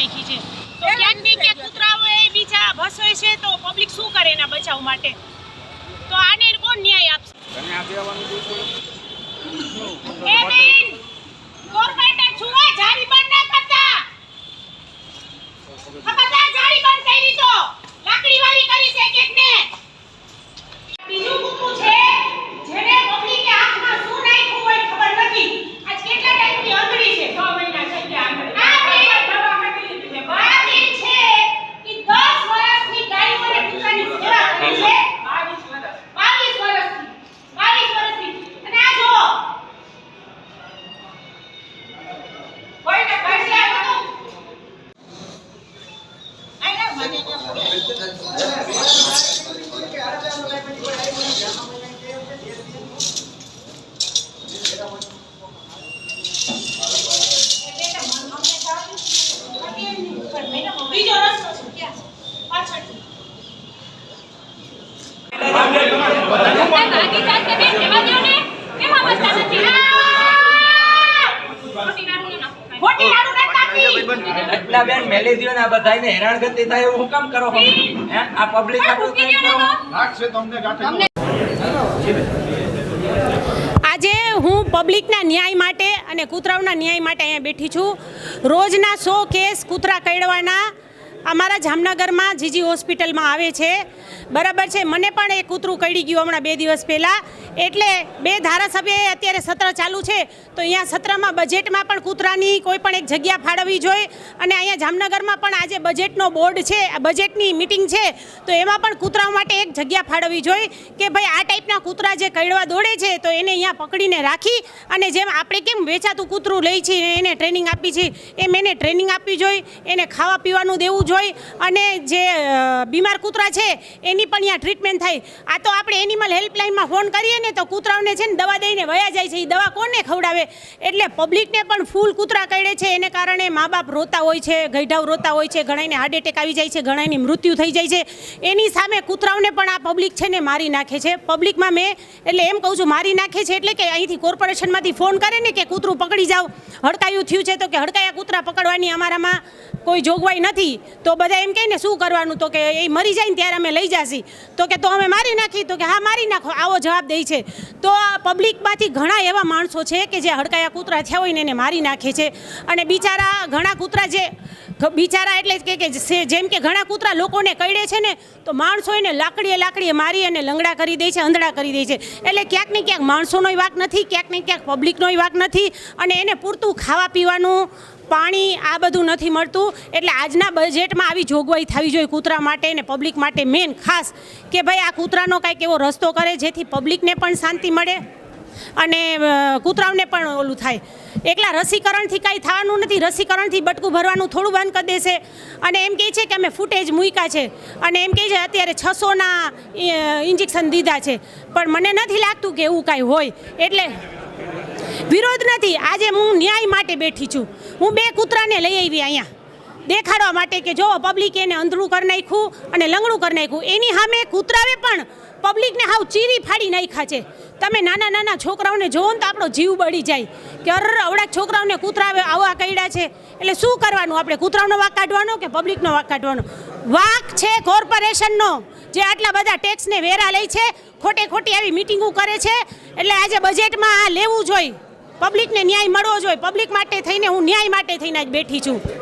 નાખી છે. તો ક્યાંક ને ક્યાંક કૂતરાઓ એ બીજા ભસવે છે તો પબ્લિક શું કરે એના બચાવ માટે? તો આને કોણ ન્યાય આપશે? તમે આ બેવાનું એ બેન કોર્પોરેટર છુઓ જારી બંધ ના કરતા. ખબરદાર જારી બંધ કરી તો લાકડી વાળી કરી છે કેક আমাকে નાખવી. બેન મેલી દ્યો ને આ બધાને હેરાન ગતિ થાય એવું હું કામ કરો? હે આ પબ્લિક આ આટલું મૂકી કેમ કરો. તમને ગાંઠે આજે હું પબ્લિકના ન્યાય માટે અને કૂતરાઓના ન્યાય માટે અહીંયા બેઠી છું રોજના સો કેસ કૂતરા કરડવાના અમારા જામનગરમાં જીજી હોસ્પિટલમાં આવે છે. બરાબર છે, મને પણ એ કૂતરું કડી ગયું હમણાં બે દિવસ પહેલાં. એટલે બે ધારાસભ્યએ અત્યારે સત્ર ચાલુ છે, તો અહીંયા સત્રમાં બજેટમાં પણ કૂતરાની કોઈ પણ એક જગ્યા ફાળવવી જોઈએ અને અહીંયા જામનગરમાં પણ આજે બજેટનો બોર્ડ છે બજેટની મિટિંગ છે, તો એમાં પણ કૂતરાઓ માટે એક જગ્યા ફાળવવી જોઈએ કે ભાઈ આ ટાઈપના કૂતરા જે કડવા દોડે છે, તો એને અહીંયા પકડીને રાખી અને જેમ આપણે કેમ વેચાતું કૂતરું લઈ છીએ એને ટ્રેનિંગ આપી છે, એમ એને ટ્રેનિંગ આપવી જોઈએ, એને ખાવા પીવાનું દેવું જોઈએ અને જે બીમાર કૂતરા છે, એની પણ અહીંયા ટ્રીટમેન્ટ થાય આ તો આપણે એનિમલ હેલ્પલાઇનમાં ફોન કરીએ ને તો કૂતરાઓને છે ને દવા દઈને વયા જાય છે. એ દવા કોને ખવડાવે? એટલે પબ્લિકને પણ ફૂલ કૂતરા કરડે છે. એને કારણે મા બાપ રોતા હોય છે ગઈઢાવ રોતા હોય છે ઘણાને હાર્ટ એટેક આવી જાય છે ઘણાની મૃત્યુ થઈ જાય છે. એની સામે કૂતરાઓને પણ આ પબ્લિક છે ને મારી નાખે છે. પબ્લિકમાં મેં એટલે એમ કહું છું, મારી નાખે છે એટલે કે અહીંથી કોર્પોરેશનમાંથી ફોન કરે ને કે કૂતરું પકડી જાઓ. હડકાયું થયું છે તો કે હડકાયા કૂતરા પકડવાની અમારામાં કોઈ જોગવાઈ નથી. તો બધા એમ કહીને શું કરવાનું? તો કે એ મરી જાય ને ત્યારે અમે લઈ જાશી. તો કે, તો અમે મારી નાખી. તો કે, હા, મારી નાખો. આવો જવાબ દે છે. તો આ પબ્લિકમાંથી ઘણા એવા માણસો છે કે જે હડકાયા કૂતરા થયા હોય ને એને મારી નાખે છે. અને બિચારા ઘણા કૂતરા જે બિચારા એટલે કે જેમ કે ઘણા કૂતરા લોકોને કરડે છે ને, તો માણસો એને લાકડીએ લાકડીએ મારી અને લંગડા કરી દે છે, અંધડા કરી દે છે. એટલે ક્યાંક ને ક્યાંક માણસોનોય વાક નથી, ક્યાંક ને ક્યાંક પબ્લિકનોય વાક નથી અને એને પૂરતું ખાવા પીવાનું પાણી આ બધું નથી મળતું. એટલે આજના બજેટમાં આવી જોગવાઈ થવી જોઈએ કૂતરા માટે અને પબ્લિક માટે મેન ખાસ કે ભાઈ આ કૂતરાનો કાંઈક એવો રસ્તો કરે જેથી પબ્લિકને પણ શાંતિ મળે. અને કૂતરાઓને પણ ઓલું થાય. એકલા રસીકરણથી કાંઈ થવાનું નથી, રસીકરણથી બટકું ભરવાનું થોડું બંધ કરી દેશે. અને એમ કહે છે કે અમે ફૂટેજ મૂક્યા છે. અને એમ કહે છે અત્યારે છસોના ઇન્જેક્શન દીધા છે. પણ મને નથી લાગતું કે એવું કાંઈ હોય. એટલે વિરોધ નથી. આજે હું ન્યાય માટે બેઠી છું. હું બે કૂતરાને લઈ આવી અહીંયા. દેખાડવા માટે કે જો પબ્લિક એને અંધળું કરી નાખ્યું અને લંગડું કરી નાખ્યું. એની સામે કૂતરાવે પણ પબ્લિકને હાવ ચીરી ફાડી નાખ્યા છે. તમે નાના નાના છોકરાઓને જોવો ને તો આપણો જીવ બળી જાય. કે અર અવડા છોકરાઓને કૂતરા આવા કઈડા છે. એટલે શું કરવાનું આપણે? કૂતરાઓનો વાક કાઢવાનો કે પબ્લિકનો વાક કાઢવાનો? વાક છે કોર્પોરેશનનો, જે આટલા બધા ટેક્સને વેરા લે છે, ખોટે ખોટી આવી મિટિંગો કરે છે. એટલે આજે બજેટમાં આ લેવું જોઈએ. પબ્લિકને ન્યાય મળવો જોઈએ. પબ્લિક માટે થઈને હું ન્યાય માટે થઈને જ બેઠી છું.